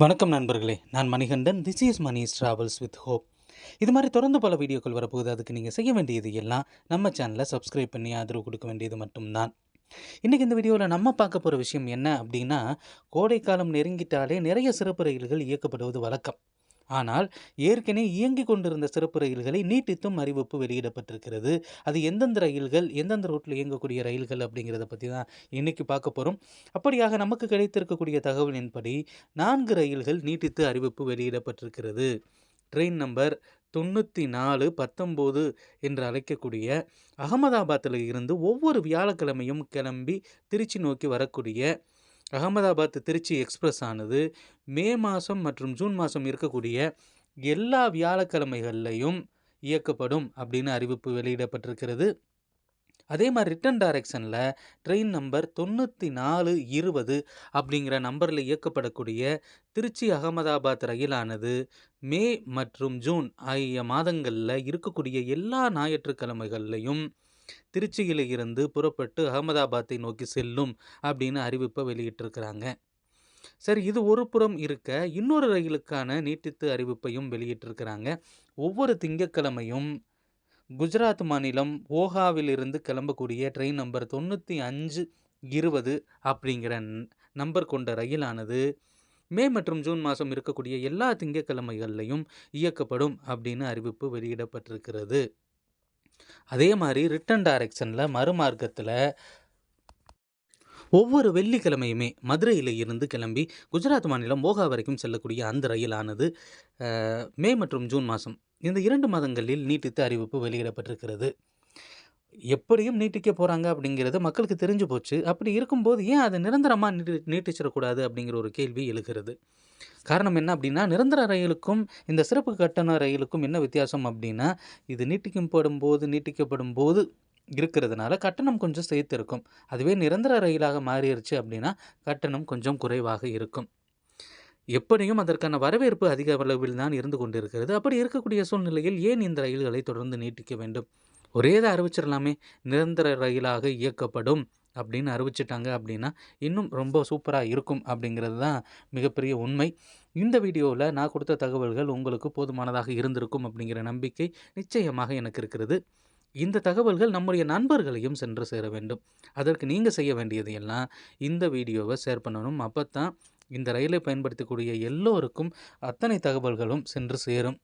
வணக்கம் நண்பர்களே. நான் Manikandan. This is Mani travels with hope இது மாதிரி தொடர்ந்து பல வீடியோக்கள் வரப்போகுது. அதுக்கு நீங்கள் செய்ய வேண்டியது எல்லாம் நம்ம சேனலை சப்ஸ்கிரைப் பண்ணி ஆதரவு கொடுக்க வேண்டியது மட்டும்தான். இன்றைக்கி இந்த வீடியோவில் நம்ம பார்க்க போகிற விஷயம் என்ன அப்படின்னா கோடைக்காலம் நெருங்கிட்டாலே நிறைய சிறப்பு ரயில்கள் இயக்கப்படுவது வழக்கம். ஆனால் ஏற்கனவே இயங்கிக் கொண்டிருந்த சிறப்பு ரயில்களை நீட்டித்தும் அறிவிப்பு வெளியிடப்பட்டிருக்கிறது. அது எந்தெந்த ரயில்கள் எந்தெந்த ரூட்டில் இயங்கக்கூடிய ரயில்கள் அப்படிங்கிறத பற்றி தான் இன்றைக்கி பார்க்க போகிறோம் அப்படியாக நமக்கு கிடைத்திருக்கக்கூடிய தகவலின்படி நான்கு ரயில்கள் நீட்டித்து அறிவிப்பு வெளியிடப்பட்டிருக்கிறது. ட்ரெயின் நம்பர் தொண்ணூற்றி நாலு பத்தொம்போது என்று அழைக்கக்கூடிய அகமதாபாத்தில் இருந்து ஒவ்வொரு வியாழக்கிழமையும் கிளம்பி திருச்சி நோக்கி வரக்கூடிய அகமதாபாத் திருச்சி எக்ஸ்பிரஸ் ஆனது மே மாதம் மற்றும் ஜூன் மாதம் இருக்கக்கூடிய எல்லா வியாழக்கிழமைகள்லையும் இயக்கப்படும் அப்படின்னு அறிவிப்பு வெளியிடப்பட்டிருக்கிறது. அதே மாதிரி ரிட்டன் டைரக்ஷனில் ட்ரெயின் நம்பர் தொண்ணூற்றி நாலு இருபது அப்படிங்கிற நம்பரில் இயக்கப்படக்கூடிய திருச்சி அகமதாபாத் ரயிலானது மே மற்றும் ஜூன் ஆகிய மாதங்களில் இருக்கக்கூடிய எல்லா ஞாயிற்றுக்கிழமைகள்லையும் திருச்சியில் இருந்து புறப்பட்டு அகமதாபாத்தை நோக்கி செல்லும் அப்படின்னு அறிவிப்பை வெளியிட்டிருக்கிறாங்க. சரி இது ஒரு புறம் இருக்க இன்னொரு ரயிலுக்கான நீட்டித்து அறிவிப்பையும் வெளியிட்டிருக்கிறாங்க. ஒவ்வொரு திங்கட்கிழமையும் குஜராத் மாநிலம் ஓஹாவிலிருந்து கிளம்பக்கூடிய ட்ரெயின் நம்பர் தொண்ணூற்றி அஞ்சு இருபது அப்படிங்கிற நம்பர் கொண்ட ரயிலானது மே மற்றும் ஜூன் மாதம் இருக்கக்கூடிய எல்லா திங்கக்கிழமைகள்லையும் இயக்கப்படும் அப்படின்னு அறிவிப்பு வெளியிடப்பட்டிருக்கிறது. அதே மாதிரி ரிட்டன் டைரக்ஷனில் மறுமார்க்கத்தில் ஒவ்வொரு வெள்ளிக்கிழமையுமே மதுரையில் இருந்து கிளம்பி குஜராத் மாநிலம் மோகா வரைக்கும் செல்லக்கூடிய அந்த ரயிலானது மே மற்றும் ஜூன் மாதம் இந்த இரண்டு மாதங்களில் நீட்டித்து அறிவிப்பு வெளியிடப்பட்டிருக்கிறது. எப்படியும் நீட்டிக்க போகிறாங்க அப்படிங்கிறது மக்களுக்கு தெரிஞ்சு போச்சு. அப்படி இருக்கும்போது ஏன் அதை நிரந்தரமாக நீட்டி நீட்டிச்சிடக்கூடாது அப்படிங்கிற ஒரு கேள்வி எழுகிறது. காரணம் என்ன அப்படின்னா நிரந்தர ரயிலுக்கும் இந்த சிறப்பு கட்டண ரயிலுக்கும் என்ன வித்தியாசம் அப்படின்னா இது நீட்டிக்கப்படும் போது நீட்டிக்கப்படும் போது இருக்கிறதுனால கட்டணம் கொஞ்சம் சேர்த்து இருக்கும் அதுவே நிரந்தர ரயிலாக மாறிடுச்சு அப்படின்னா கட்டணம் கொஞ்சம் குறைவாக இருக்கும். எப்படியும் அதற்கான வரவேற்பு அதிக அளவில் தான் இருந்து கொண்டிருக்கிறது. அப்படி இருக்கக்கூடிய சூழ்நிலையில் ஏன் இந்த ரயில்களை தொடர்ந்து நீட்டிக்க வேண்டும்? ஒரே இதை அறிவிச்சிடலாமே. நிரந்தர ரயிலாக இயக்கப்படும் அப்படின்னு அறிவிச்சிட்டாங்க அப்படின்னா இன்னும் ரொம்ப சூப்பராக இருக்கும் அப்படிங்கிறது தான் மிகப்பெரிய உண்மை. இந்த வீடியோவில் நான் கொடுத்த தகவல்கள் உங்களுக்கு போதுமானதாக இருந்திருக்கும் அப்படிங்கிற நம்பிக்கை நிச்சயமாக எனக்கு இருக்கிறது. இந்த தகவல்கள் நம்முடைய நண்பர்களையும் சென்று சேர வேண்டும். அதற்கு நீங்கள் செய்ய வேண்டியது எல்லாம் இந்த வீடியோவை ஷேர் பண்ணணும். அப்போ தான் இந்த ரயிலை பயன்படுத்தக்கூடிய எல்லோருக்கும் அத்தனை தகவல்களும் சென்று சேரும்.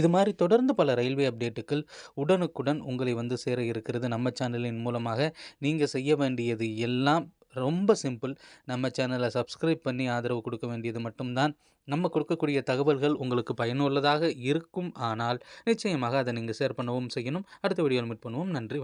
இது மாதிரி தொடர்ந்து பல ரயில்வே அப்டேட்டுகள் உடனுக்குடன் உங்களை வந்து சேர இருக்கிறது. நம்ம சேனலின் மூலமாக நீங்கள் செய்ய வேண்டியது எல்லாம் ரொம்ப சிம்பிள். நம்ம சேனலை சப்ஸ்கிரைப் பண்ணி ஆதரவு கொடுக்க வேண்டியது மட்டும்தான். நம்ம கொடுக்கக்கூடிய தகவல்கள் உங்களுக்கு பயனுள்ளதாக இருக்கும். ஆனால் நிச்சயமாக அதை நீங்கள் ஷேர் பண்ணவும் செய்யணும். அடுத்த வீடியோவில் மீட் பண்ணுவோம். நன்றி.